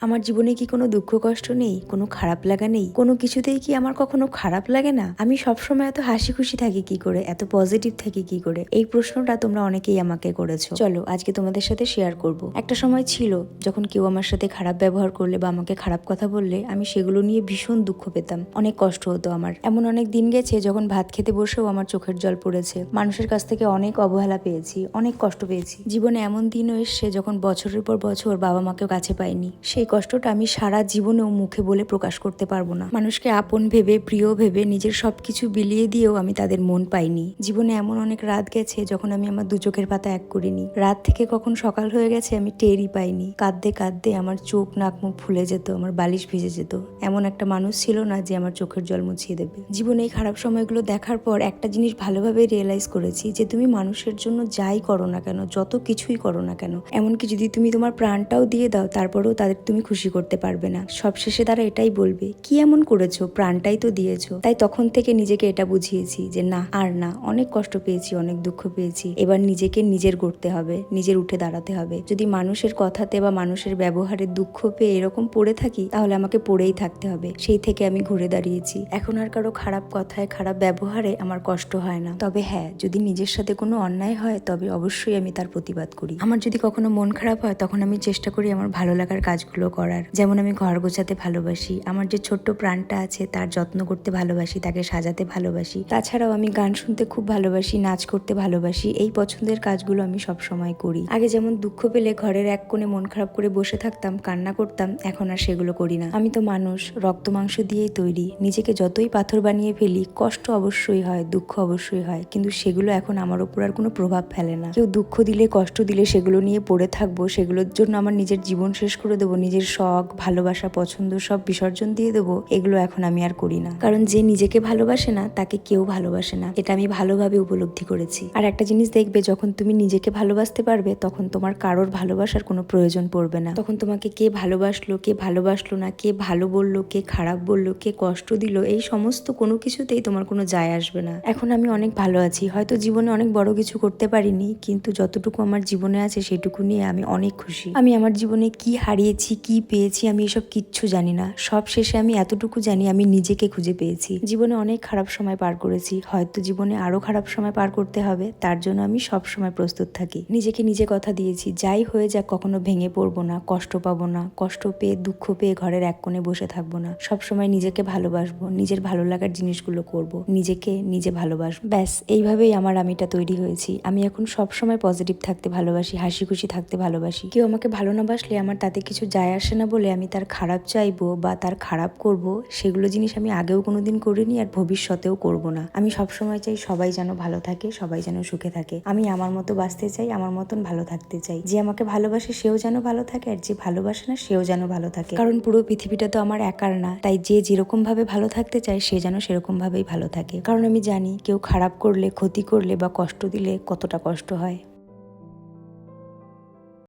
আমার জীবনে কি কোনো দুঃখ কষ্ট নেই? কোনো খারাপ লাগা নেই? কোনো কিছুতেই কি আমার কখনো খারাপ লাগে না? আমি সবসময় এত হাসি খুশি থাকি কি করে? এত পজিটিভ থাকি কি করে? এই প্রশ্নটা তোমরা অনেকেই আমাকে করেছ। চলো, আজকে তোমাদের সাথে শেয়ার করব। একটা সময় ছিল, যখন কেউ আমার সাথে খারাপ ব্যবহার করলে বা আমাকে খারাপ কথা বললে, আমি সেগুলো নিয়ে ভীষণ দুঃখ পেতাম। অনেক কষ্ট হতো আমার। এমন অনেক দিন গেছে, যখন ভাত খেতে বসেও আমার চোখের জল পড়েছে। মানুষের কাছ থেকে অনেক অবহেলা পেয়েছি, অনেক কষ্ট পেয়েছি। জীবনে এমন দিনও এসছে, যখন বছরের পর বছর বাবা মাকেও কাছে পাইনি। সেই কষ্টটা আমি সারা জীবনেও মুখে বলে প্রকাশ করতে পারব না। মানুষকে আপন ভেবে, প্রিয় ভেবে নিজের সবকিছু বিলিয়ে দিয়েও আমি তাদের মন পাইনি। জীবনে এমন অনেক রাত গেছে যখন আমি আমার দু চোখের পাতা এক করিনি। রাত থেকে কখন সকাল হয়ে গেছে আমি টেরই পাইনি। কাঁদতে কাঁদতে আমার চোখ, নাক, মুখ ফুলে যেত, আমার বালিশ ভিজে যেত। এমন একটা মানুষ ছিল না যে আমার চোখের জল মুছিয়ে দেবে। জীবনে এই খারাপ সময়গুলো দেখার পর একটা জিনিস ভালোভাবে রিয়েলাইজ করেছি যে তুমি মানুষের জন্য যাই করো না কেন, যত কিছুই করো না কেন, এমনকি যদি তুমি তোমার প্রাণটাও দিয়ে দাও, তারপরেও তাদের তুমি খুশি করতে পারবে না। সবশেষে তারা এটাই বলবে, কি এমন করেছ? প্রাণটাই তো দিয়েছ। তাই তখন থেকে নিজেকে এটা বুঝিয়েছি যে, না, আর না, অনেক কষ্ট পেয়েছি, অনেক দুঃখ পেয়েছি। এবার নিজেকে নিজের করতে হবে, নিজের উঠে দাঁড়াতে হবে। যদি মানুষের কথাতে বা মানুষের ব্যবহারে দুঃখ পেয়ে এরকম পড়ে থাকি, তাহলে আমাকে পড়েই থাকতে হবে। সেই থেকে আমি ঘুরে দাঁড়িয়েছি। এখন আর কারও খারাপ কথায়, খারাপ ব্যবহারে আমার কষ্ট হয় না। তবে হ্যাঁ যদি নিজের সাথে কোনো অন্যায় হয়, তবে অবশ্যই আমি তার প্রতিবাদ করি। আমার যদি কখনো মন খারাপ হয়, তখন আমি চেষ্টা করি আমার ভালো লাগার কাজগুলো করার। যেমন আমি ঘর গোছাতে ভালোবাসি, আমার যে ছোট্ট প্রাণটা আছে তার যত্ন করতে ভালোবাসি, তাকে সাজাতে ভালোবাসি। তাছাড়াও আমি গান শুনতে খুব ভালোবাসি, নাচ করতে ভালোবাসি, এই পছন্দের কাজগুলো আমি সব সময় করি। আগে যেমন দুঃখ পেলে ঘরের এক কোণে মন খারাপ করে বসে থাকতাম, কান্না করতাম, এখন আর সেগুলো করি না। আমি তো মানুষ, রক্ত মাংস দিয়েই তৈরি। নিজেকে যতই পাথর বানিয়ে ফেলি, কষ্ট অবশ্যই হয়, দুঃখ অবশ্যই হয়, কিন্তু সেগুলো এখন আমার ওপর আর কোনো প্রভাব ফেলে না। কেউ দুঃখ দিলে, কষ্ট দিলে সেগুলো নিয়ে পড়ে থাকব, সেগুলোর জন্য আমার নিজের জীবন শেষ করে দেবো, নিজের শখ, ভালোবাসা, পছন্দ সব বিসর্জন দিয়ে দেবো, এগুলো এখন আমি আর করি না। কারণ যে নিজেকে ভালোবাসে না, তাকে কেউ ভালোবাসে না। এটা আমি ভালোভাবে উপলব্ধি করেছি। আর একটা জিনিস দেখবে, যখন তুমি নিজেকে ভালোবাসতে পারবে, তখন তোমার কারোর ভালোবাসার কোনো প্রয়োজন পড়বে না। তখন তোমাকে কে ভালোবাসলো কে ভালোবাসলো না, কে ভালো বলল, কে খারাপ বলল, কে কষ্ট দিল, এই সমস্ত কোনো কিছুতেই তোমার কোনো যায় আসবে না। এখন আমি অনেক ভালো আছি। হয়তো জীবনে অনেক বড় কিছু করতে পারিনি, কিন্তু যতটুকু আমার জীবনে আছে, সেটুকু নিয়ে আমি অনেক খুশি। আমি আমার জীবনে কি হারিয়েছি কি পেয়েছি আমি এসব কিচ্ছু জানি না। সব শেষে আমি এতটুকু জানি আমি নিজেকে খুঁজে পেয়েছি। জীবনে অনেক খারাপ সময় পার করেছি। হয়তো জীবনে আরও খারাপ সময় পার করতে হবে। তার জন্য আমি সব সময় প্রস্তুত থাকি। নিজেকে নিজে কথা দিয়েছি। যাই হয়ে যাক, কখনো ভেঙে পড়ব না, কষ্ট পাবো না, কষ্ট পেয়ে, দুঃখ পেয়ে ঘরের এক কোণে বসে থাকব না। সব সময় নিজেকে ভালোবাসবো, নিজের ভালো লাগার জিনিসগুলো করব, নিজেকে নিজে ভালোবাসবো। ব্যাস, এইভাবেই আমার আমিটা তৈরি হয়েছি। আমি এখন সব সময় পজিটিভ থাকতে ভালোবাসি, হাসি খুশি থাকতে ভালোবাসি। কেউ আমাকে ভালো না বাসলে আমার তাতে কিছু যায় আসে না বলে আমি তার খারাপ চাইব বা তার খারাপ করব, সেগুলো জিনিস আমি আগেও কোনোদিন করিনি আর ভবিষ্যতেও করব না। আমি সব সময় চাই সবাই যেন ভালো থাকে, সবাই যেন সুখে থাকে। আমি আমার মতো বাঁচতে চাই, আমার মতন ভালো থাকতে চাই। যে আমাকে ভালোবাসে সেও যেন ভালো থাকে আর যে ভালোবাসে না সেও যেন ভালো থাকে। কারণ পুরো পৃথিবীটা তো আমার একার না, তাই যে যেরকম ভাবে ভালো থাকতে চায় সে যেন সেরকম ভাবেই ভালো থাকে। কারণ আমি জানি কেউ খারাপ করলে, ক্ষতি করলে বা কষ্ট দিলে কতটা কষ্ট হয়।